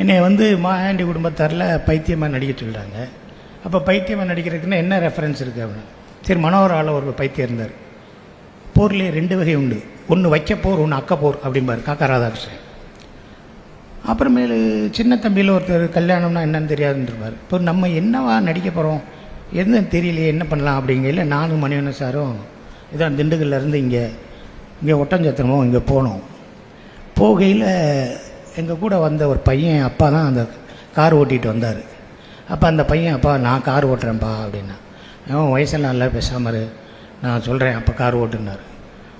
என்னை வந்து மாயாண்டி குடும்பத்தாரில் பைத்தியமாக நடிக்க சொல்லிட்டாங்க அப்போ பைத்தியமாக நடிக்கிறதுக்குன்னா என்ன ரெஃபரன்ஸ் இருக்குது அப்படின்னு? சரி மனோகராவில் ஒரு பைத்தியம் இருந்தார். போர்லேயே ரெண்டு வகை உண்டு. ஒன்று வைக்க போர் ஒன்று அக்க போர் அப்படிம்பார் காக்கா ராதாகிருஷ்ணன். அப்புறமேலு சின்ன தம்பியில் ஒருத்தர் கல்யாணம்னா என்னன்னு தெரியாதுன்றவார். இப்போ நம்ம என்னவா நடிக்க போகிறோம் எதுவும் தெரியலையே என்ன பண்ணலாம் அப்படிங்கையில் நானும் மணிவன சாரும் இதான் திண்டுக்கல்லேருந்து இங்கே இங்கே ஒட்டஞ்சத்திரமும் இங்கே போனோம். போகையில் எங்கள் கூட வந்த ஒரு பையன் அப்பா தான் அந்த கார் ஓட்டிகிட்டு வந்தார். அப்போ அந்த பையன் அப்பா நான் கார் ஓட்டுறேன்ப்பா அப்படின்னா. அவன் வயசெல்லாம் இல்லை பேசாமல் நான் சொல்கிறேன் அப்போ கார் ஓட்டுனார்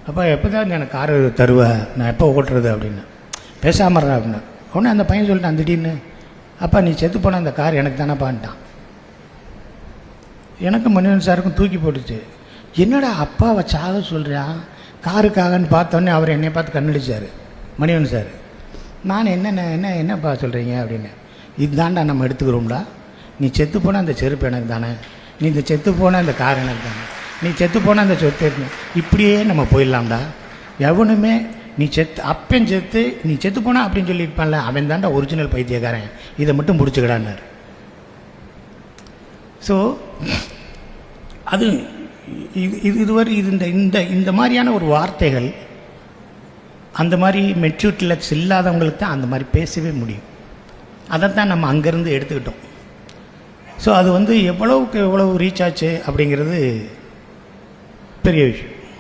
அப்போ எப்போ தான் எனக்கு கார் தருவ? நான் எப்போ ஓட்டுறது? அப்படின்னு. பேசாமறா அப்படின்னா. உடனே அந்த பையன் சொல்லிட்டான் திடீர்னு. அப்பா நீ செத்து போன அந்த கார் எனக்கு தானேப்பான்ட்டான் எனக்கும் மணிவன் சாருக்கும் தூக்கி போட்டுச்சு. என்னடா அப்பாவை சாக சொல்கிறான் காருக்காகன்னு பார்த்தோன்னே அவர் என்னை பார்த்து கண்ணடிச்சார். மணிவன் சார். நான் என்ன என்ன என்னப்பா சொல்கிறீங்க அப்படின்னு. இதுதான்டா நம்ம எடுத்துக்கிறோம்டா. நீ செத்து போனால் அந்த செருப்பு எனக்கு தானே. நீ இந்த செத்து போனால் அந்த கார் எனக்கு தானே. நீ செத்து போனால் அந்த சொத்து எனக்கு இப்படியே நம்ம போயிடலாம்டா. எவனுமே நீ செத்து அப்பன் செத்து நீ செத்து போனா அப்படின்னு சொல்லியிருப்பான்ல அவன் தான்டா ஒரிஜினல் பைத்தியக்காரன். இதை மட்டும் முடிச்சுக்கடான்னாரு. ஸோ அது இது இது இதுவரை இது இந்த இந்த இந்த மாதிரியான ஒரு வார்த்தைகள் அந்த மாதிரி மெச்சூரிட்டிலஸ் இல்லாதவங்களுக்கு தான் அந்த மாதிரி பேசவே முடியும். அதை தான் நம்ம அங்கேருந்து எடுத்துக்கிட்டோம். ஸோ அது வந்து எவ்வளவுக்கு எவ்வளவு ரீச் ஆச்சு அப்படிங்கிறது பெரிய விஷயம்.